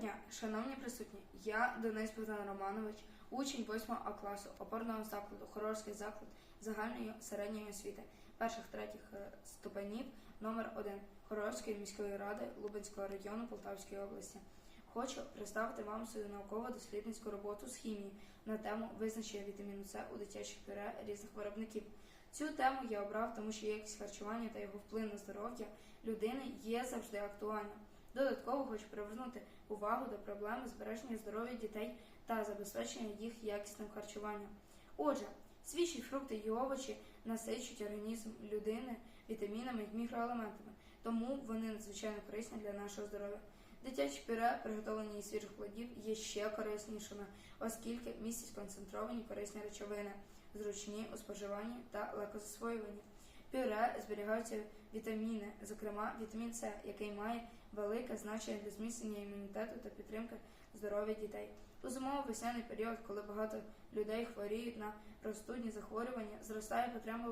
дня, шановні присутні. Я Денис Богдан Романович, учень 8 А класу опорного закладу, Хорорський заклад загальної середньої освіти перших третіх е, ступенів номер 1 Хорорської міської ради Лубенського району Полтавської області. Хочу представити вам свою науково-дослідницьку роботу з хімії на тему визначення вітаміну С у дитячих пюре різних виробників. Цю тему я обрав, тому що якість харчування та його вплив на здоров'я людини є завжди актуальним. Додатково хочу привернути увагу до проблеми збереження здоров'я дітей та забезпечення їх якісним харчуванням. Отже, свіжі фрукти і овочі насичують організм людини вітамінами і мікроелементами, тому вони надзвичайно корисні для нашого здоров'я. Дитячі пюре, приготовлені із свіжих плодів, є ще кориснішими, оскільки містять концентровані корисні речовини, зручні у споживанні та легкозасвоюванні. Пюре зберігаються вітаміни, зокрема вітамін С, який має велике значення для зміцнення імунітету та підтримки здоров'я дітей. У зимово-весняний період, коли багато людей хворіють на простудні захворювання, зростає потреба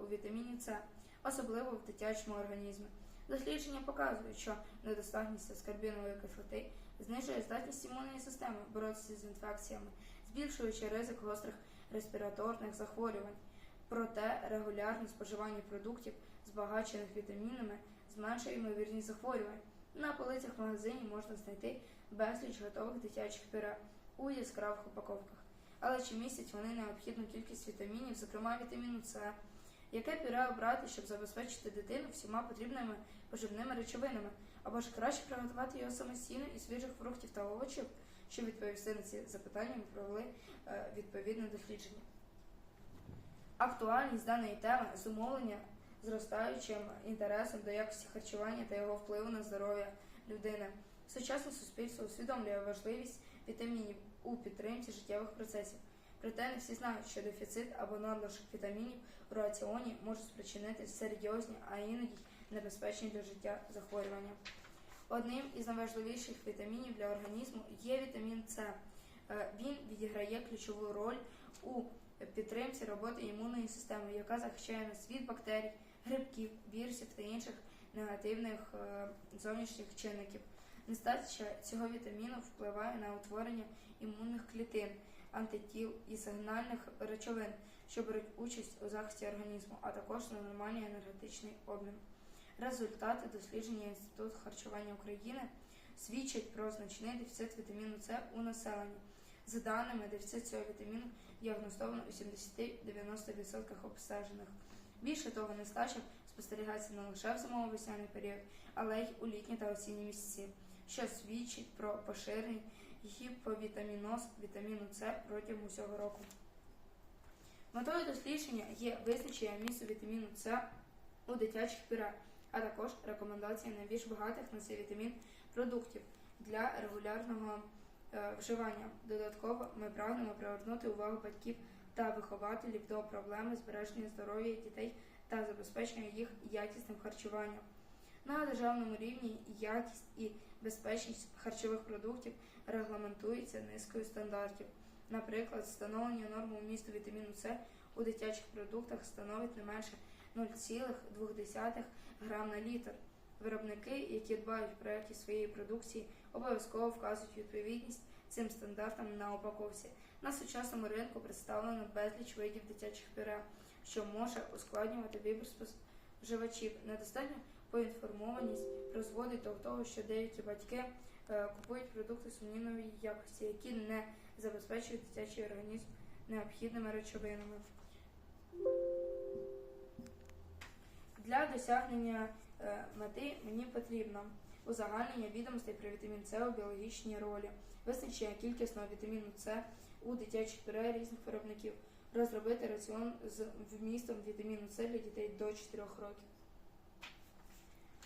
у вітаміні С, особливо в дитячому організмі. Дослідження показують, що недостатність аскорбінової кислоти знижує здатність імунної системи боротися з інфекціями, збільшуючи ризик гострих респіраторних захворювань. Проте регулярне споживання продуктів, збагачених вітамінами, зменшує ймовірність захворювань. На полицях в магазині можна знайти безліч готових дитячих пюре у яскравих упаковках. Але чи містять вони необхідну кількість вітамінів, зокрема вітаміну С? Яке пюре обрати, щоб забезпечити дитину всіма потрібними поживними речовинами, або ж краще приготувати його самостійно із свіжих фруктів та овочів, щоб відповісти на ці запитання, ми провели е, відповідне дослідження. Актуальність даної теми зумовлення зростаючим інтересом до якості харчування та його впливу на здоров'я людини. Сучасне суспільство усвідомлює важливість вітамінів у підтримці життєвих процесів. Проте не всі знають, що дефіцит або надлишок вітамінів у раціоні може спричинити серйозні, а іноді небезпечні для життя захворювання. Одним із найважливіших вітамінів для організму є вітамін С. Е, Він відіграє ключову роль у підтримці роботи імунної системи, яка захищає нас від бактерій, грибків, вірусів та інших негативних е, зовнішніх чинників. Нестача цього вітаміну впливає на утворення імунних клітин, антитіл і сигнальних речовин, що беруть участь у захисті організму, а також на нормальний енергетичний обмін. Результати дослідження Інституту харчування України свідчать про значний дефіцит вітаміну С у населенні. За даними, дефіцит цього вітаміну діагностовано у 70-90% обстежених. Більше того, нестача спостерігається не лише в зимово-весняний період, але й у літні та осінні місяці, що свідчить про поширений гіповітаміноз вітаміну С протягом усього року. Метою дослідження є визначення місця вітаміну С у дитячих пюре, а також рекомендації найбільш багатих на цей вітамін продуктів для регулярного вживання. Додатково ми прагнемо привернути увагу батьків та вихователів до проблеми збереження здоров'я дітей та забезпечення їх якісним харчуванням. На державному рівні якість і безпечність харчових продуктів регламентується низкою стандартів. Наприклад, встановлення норми вмісту вітаміну С у дитячих продуктах становить не менше 0,2 грам на літр. Виробники, які дбають про якість своєї продукції, обов'язково вказують відповідність цим стандартам на упаковці. На сучасному ринку представлено безліч видів дитячих пюре, що може ускладнювати вибір споживачів. Недостатня поінформованість призводить до того, що деякі батьки е, купують продукти сумнівної якості, які не забезпечують дитячий організм необхідними речовинами. Для досягнення мети мені потрібно узагальнення відомостей про вітамін С у біологічній ролі, визначення кількісного вітаміну С у дитячих пюре різних виробників, розробити раціон з вмістом вітаміну С для дітей до 4 років.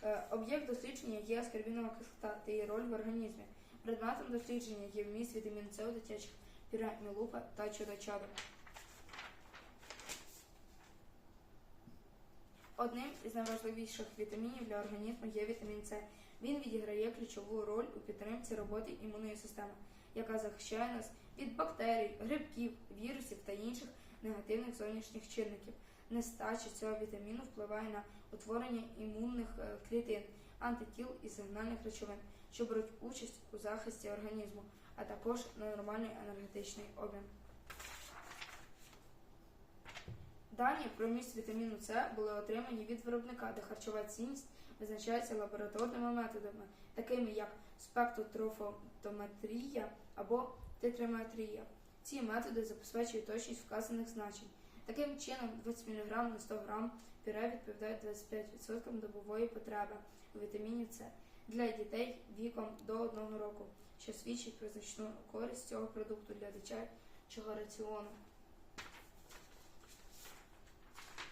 Е, Об'єкт дослідження є аскорбінова кислота та її роль в організмі. Предметом дослідження є вміст вітаміну С у дитячих пюре мілупа та чудо-чадо. Одним із найважливіших вітамінів для організму є вітамін С. Він відіграє ключову роль у підтримці роботи імунної системи, яка захищає нас від бактерій, грибків, вірусів та інших негативних зовнішніх чинників. Нестача цього вітаміну впливає на утворення імунних е, клітин, антитіл і сигнальних речовин, що беруть участь у захисті організму, а також на нормальний енергетичний обмін. Дані про міст вітаміну С були отримані від виробника, де харчова цінність визначається лабораторними методами, такими як спектротрофотометрія або титриметрія. Ці методи забезпечують точність вказаних значень. Таким чином, 20 мг на 100 г пюре відповідають 25% добової потреби у вітаміні С для дітей віком до 1 року, що свідчить про значну користь цього продукту для дитячого раціону.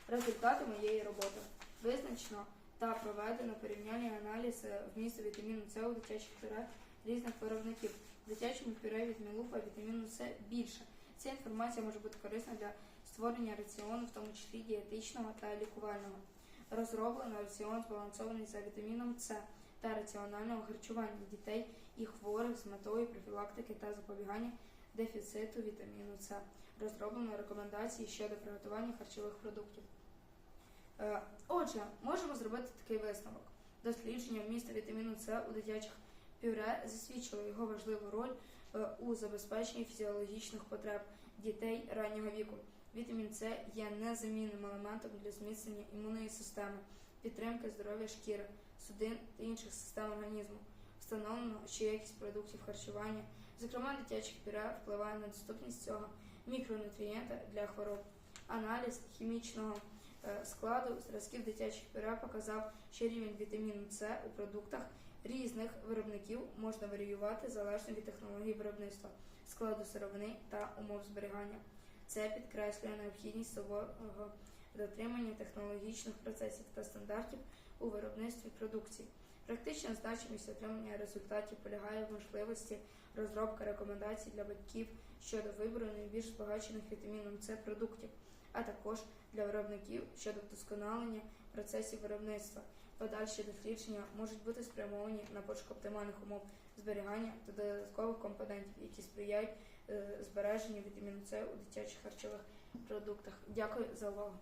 Результати моєї роботи визначено та проведено порівняльний аналіз вмісту вітаміну С у дитячих пюре різних виробників. В дитячому пюре від Мілуфа вітаміну С більше. Ця інформація може бути корисна для створення раціону, в тому числі дієтичного та лікувального. Розроблено раціон збалансований за вітаміном С та раціонального харчування дітей і хворих з метою профілактики та запобігання дефіциту вітаміну С. Розроблено рекомендації щодо приготування харчових продуктів. Е, Отже, можемо зробити такий висновок. Дослідження вмісту вітаміну С у дитячих пюре засвідчило його важливу роль е, у забезпеченні фізіологічних потреб дітей раннього віку. Вітамін С є незамінним елементом для зміцнення імунної системи, підтримки здоров'я шкіри, судин та інших систем організму. Встановлено, що якість продуктів харчування, зокрема дитячих пюре, впливає на доступність цього мікронутрієнта для хвороб. Аналіз хімічного складу зразків дитячих пюре показав, що рівень вітаміну С у продуктах різних виробників можна варіювати залежно від технології виробництва, складу сировини та умов зберігання. Це підкреслює необхідність суворого дотримання технологічних процесів та стандартів у виробництві продукції. Практична значимість отримання результатів полягає в можливості розробки рекомендацій для батьків щодо вибору найбільш збагачених вітаміном С продуктів, а також для виробників щодо вдосконалення процесів виробництва. Подальші дослідження можуть бути спрямовані на пошук оптимальних умов зберігання та додаткових компонентів, які сприяють е, збереженню вітаміну С у дитячих харчових продуктах. Дякую за увагу.